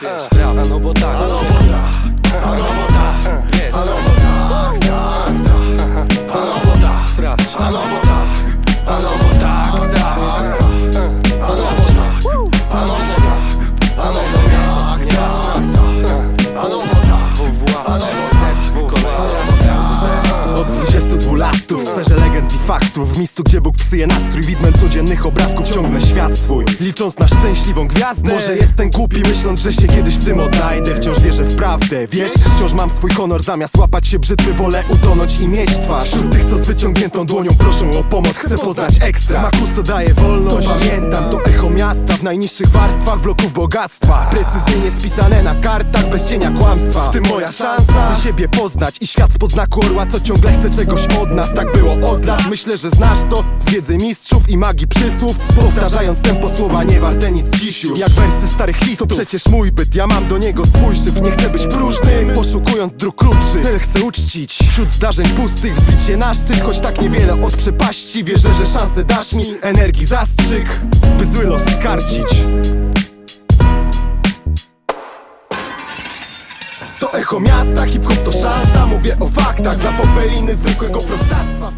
peixe, não botar. Faktów W miejscu, gdzie Bóg psuje nastrój Widmem codziennych obrazków ciągnę świat swój. Licząc na szczęśliwą gwiazdę. Może jestem głupi, myśląc, że się kiedyś w tym odnajdę. Wciąż wierzę w prawdę, wiesz? Wciąż mam swój honor Zamiast łapać się brzytwy, wolę utonąć i mieć twarz. Wśród tych, co z wyciągniętą dłonią proszą o pomoc Chcę poznać ekstra. Smaku, co daje wolność. Pamiętam, to echo miasta W najniższych warstwach bloków bogactwa. Precyzyjnie spisane na kartach Bez cienia kłamstwa. W tym moja szansa By siebie poznać i świat spod znaku orła Co ciągle chce czegoś od nas. Tak było od lat Myślę, że znasz to Z wiedzy mistrzów i magii przysłów. Powtarzając tempo słowa nie warte nic dziś już. Jak wersy starych listów To przecież mój byt, ja mam do niego swój szyf Nie chcę być próżnym Poszukując dróg krótszych Cel chcę uczcić Wśród zdarzeń pustych. Wzbić się na szczyt Choć tak niewiele od przepaści. Wierzę, że szansę dasz mi Energii zastrzyk By zły los skarcić To echo miasta, hip-hop to szansa. Mówię o faktach Dla popeliny zwykłego prostactwa